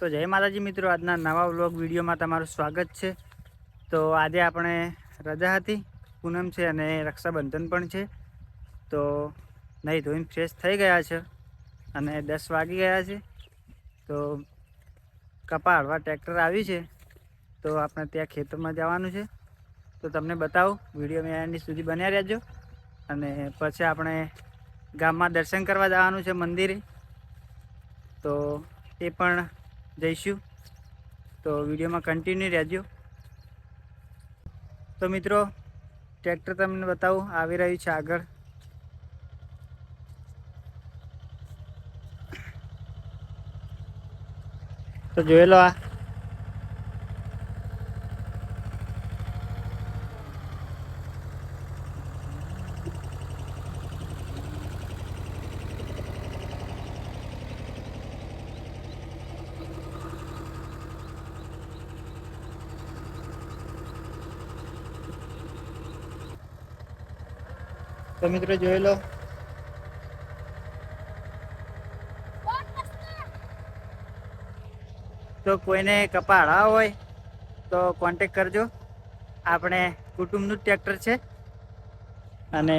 તો જય માતાજી મિત્રો, આજના નવા વ્લોગ વિડીયોમાં તમારું સ્વાગત છે. તો આજે આપણે રજા હતી, પૂનમ છે અને રક્ષાબંધન પણ છે. તો નહીં ધોઈને ફ્રેશ થઈ ગયા છે અને દસ વાગી ગયા છે. તો કપા હળવા ટ્રેક્ટર આવ્યું છે. તો આપણે ત્યાં ખેતરમાં જવાનું છે. તો તમને બતાવું, વીડિયો મેં એની સુધી બન્યા રહેજો. અને પછી આપણે ગામમાં દર્શન કરવા જવાનું છે મંદિરે. તો એ પણ જઈશું. તો વિડીયોમાં કન્ટિન્યુ રહેજો. તો મિત્રો ટ્રેક્ટર તમને બતાવું, આવી રહ્યું છે આગળ. તો જોયેલો આ. તો મિત્રો જોઈ લો. તો કોઈને કપાળા હોય તો કોન્ટેક કરજો. આપણે કુટુંબનું ટ્રેક્ટર છે. અને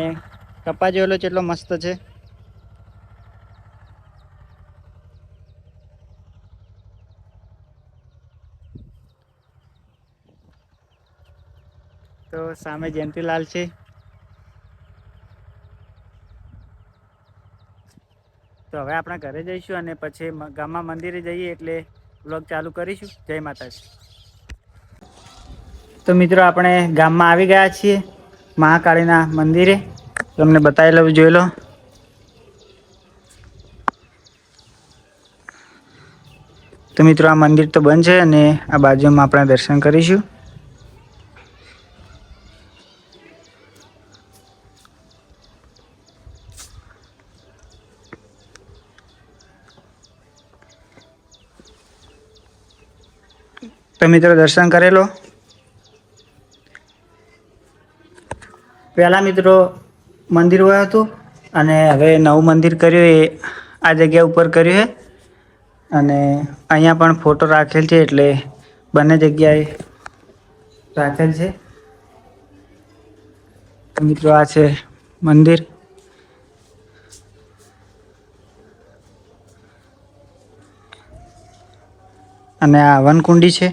કપા જોયેલો કેટલો મસ્ત છે. તો સામે જયંતીલાલ છે. તો હવે આપણા ઘરે જઈશું અને પછી ગામમાં મંદિરે જઈએ એટલે વ્લોગ ચાલુ કરીશું. જય માતાજી. તો મિત્રો આપણે ગામમાં આવી ગયા છીએ મહાકાળીના મંદિરે. તમને બતાવી લઉં, જોઈ લો. તો મિત્રો આ મંદિર તો બંધ છે અને આ બાજુમાં આપણે દર્શન કરીશું. તો મિત્રો દર્શન કરેલો? પહેલાં મિત્રો મંદિર હોય હતું અને હવે નવું મંદિર કર્યું એ આ જગ્યા ઉપર કર્યું છે. અને અહીંયા પણ ફોટો રાખેલ છે એટલે બંને જગ્યાએ રાખેલ છે. મિત્રો આ છે મંદિર. અને આ વનકુંડી છે.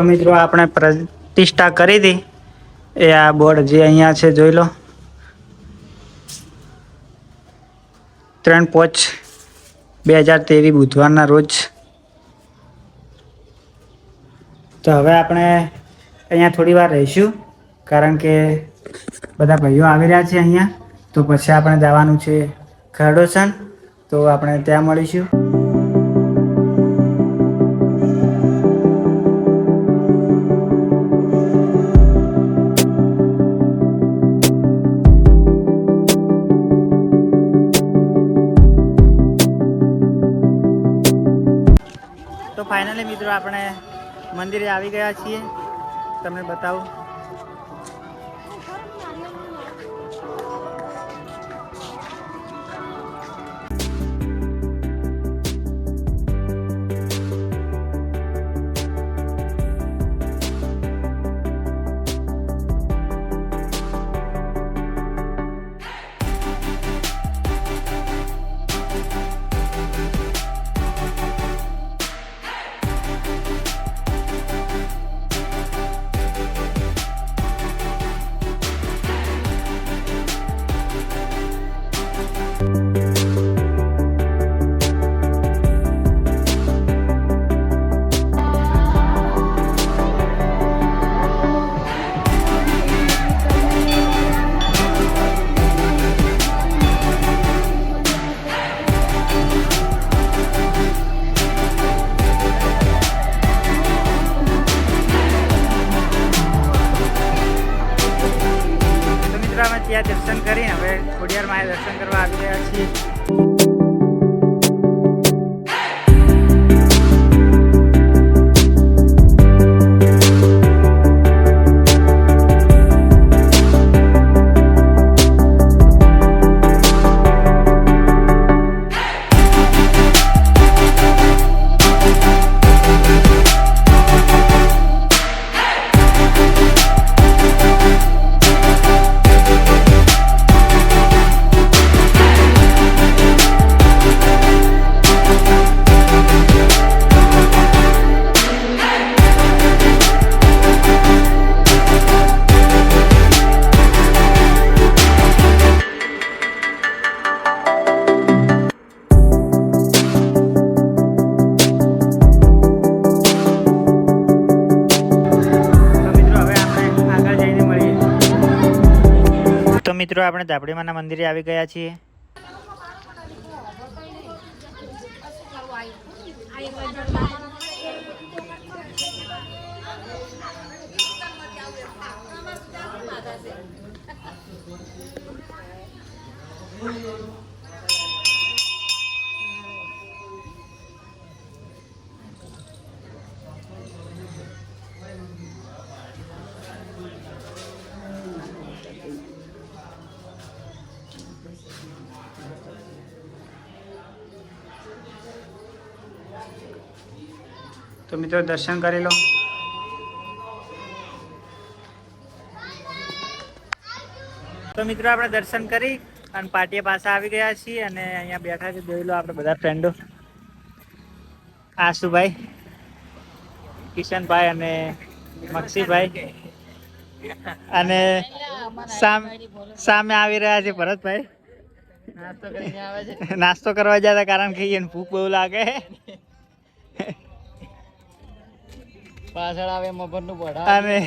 તો મિત્રો આપણે પ્રતિષ્ઠા કરી હતી એ આ બોર્ડ જે અહીંયા છે, જોઈ લો. ત્રણ પોચ બે હજાર તેવી બુધવારના રોજ. તો હવે આપણે અહીંયા થોડી વાર રહીશું, કારણ કે બધા ભાઈઓ આવી રહ્યા છે અહીંયા. તો પછી આપણે જવાનું છે ખરડોસન તો આપણે ત્યાં મળીશું. ફાઇનલી મિત્રો આપણે મંદિરે આવી ગયા છીએ. તમને બતાવું. ત્યાં દર્શન કરીને હવે ખોડિયાર માએ દર્શન કરવા આવી રહ્યા છીએ. મિત્રો આપણે ધાબડીમાના મંદિરે આવી ગયા છીએ. તો મિત્રો દર્શન કરી લો. તો મિત્રો આપણે દર્શન કરી અને પાટીએ પાછા આવી ગયા છીએ અને અહીંયા બેઠા છે. જોઈ લો આપણે બધા ફ્રેન્ડો આશુભાઈ કિશનભાઈ અને મક્ષીભાઈ. અને સામે સામે આવી રહ્યા છે ભરતભાઈ. નાસ્તો કરીને આવે છે. નાસ્તો કરવા જતા કારણ કે એને ભૂખ બહુ લાગે. પાછળ આવે મફતનું ભણા અને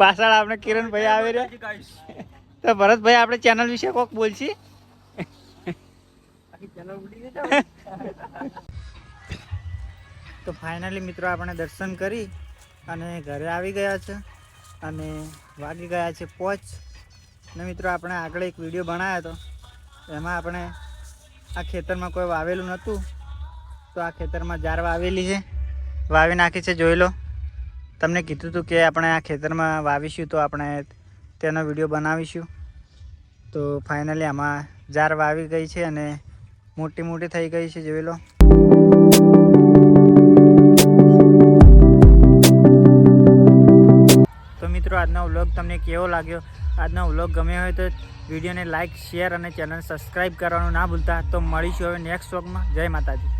પાછળ આપણે કિરણભાઈ આવી રહ્યા તો ભરતભાઈ આપણે ચેનલ વિશે કોક બોલશી? તો ફાઇનલી મિત્રો આપણે દર્શન કરી અને ઘરે આવી ગયા છે અને વાગી ગયા છે પોચ. ને મિત્રો આપણે આગળ એક વીડિયો બનાવ્યો હતો. એમાં આપણે આ ખેતરમાં કોઈ વાવેલું નહોતું. તો આ ખેતરમાં જાર વાવેલી છે. વાવી નાખી છે જોઈ લો. તમને કીધું હતું કે આપણે આ ખેતરમાં વાવીશું તો આપણે તેનો વીડિયો બનાવીશું. તો ફાઇનલી આમાં જાર વાવી ગઈ છે અને મોટી મોટી થઈ ગઈ છે, જોઈ લો. તો મિત્રો, આજનો વ્લોગ તમને કેવો લાગ્યો? આજનો વ્લોગ ગમ્યો હોય તો વિડીયોને લાઇક શેર અને ચેનલ સબસ્ક્રાઈબ કરવાનું ના ભૂલતા. તો મળીશું હવે નેક્સ્ટ વ્લોગમાં. જય માતાજી.